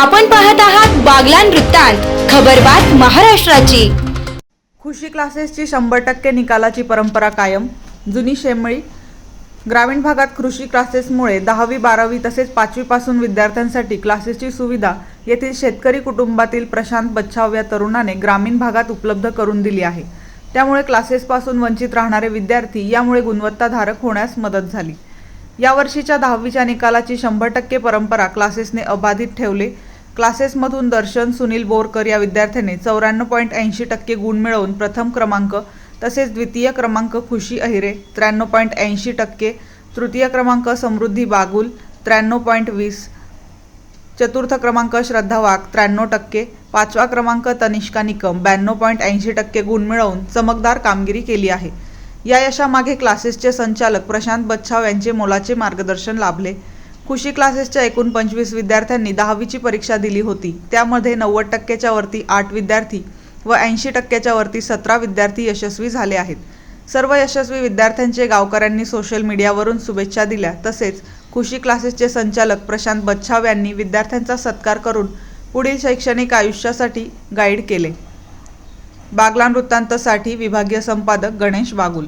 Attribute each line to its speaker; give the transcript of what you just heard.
Speaker 1: आपण पाहत आहात बागलान वृत्तांत खबरबात महाराष्ट्राची.
Speaker 2: खुशी क्लासेसची शंभर टक्के निकालाची परंपरा कायम. जुनी शेमळी ग्रामीण भागात कृषी क्लासेसमुळे दहावी बारावी तसेच पाचवीपासून विद्यार्थ्यांसाठी क्लासेसची सुविधा येथील शेतकरी कुटुंबातील प्रशांत बच्छाव या तरुणाने ग्रामीण भागात उपलब्ध करून दिली आहे. त्यामुळे क्लासेसपासून वंचित राहणारे विद्यार्थी यामुळे गुणवत्ताधारक होण्यास मदत झाली. यावर्षीच्या दहावीच्या निकालाची शंभर टक्के परंपरा क्लासेसने अबाधित ठेवले. क्लासेसमधून दर्शन सुनील बोरकर या विद्यार्थ्याने चौऱ्याण्णव पॉईंट ऐंशी टक्के गुण मिळवून प्रथम क्रमांक तसेच द्वितीय क्रमांक खुशी अहिरे त्र्याण्णव पॉईंट ऐंशी टक्के तृतीय क्रमांक समृद्धी बागुल त्र्याण्णव पॉईंट वीस चतुर्थ क्रमांक श्रद्धा वाघ त्र्याण्णव टक्के पाचवा क्रमांक तनिष्का निकम ब्याण्णव पॉईंट ऐंशी टक्के गुण मिळवून चमकदार कामगिरी केली आहे. या यशामागे क्लासेसचे संचालक प्रशांत बच्छाव यांचे मोलाचे मार्गदर्शन लाभले. खुशी क्लासेसच्या एकूण पंचवीस विद्यार्थ्यांनी दहावीची परीक्षा दिली होती. त्यामध्ये नव्वद टक्क्याच्या वरती आठ विद्यार्थी व ऐंशी टक्क्याच्या वरती सतरा विद्यार्थी यशस्वी झाले आहेत. सर्व यशस्वी विद्यार्थ्यांचे गावकऱ्यांनी सोशल मीडियावरून शुभेच्छा दिल्या. तसेच खुशी क्लासेसचे संचालक प्रशांत बच्छाव यांनी विद्यार्थ्यांचा सत्कार करून पुढील शैक्षणिक आयुष्यासाठी गाईड केले. बागलान वृत्तांतसाठी विभागीय संपादक गणेश बागुल.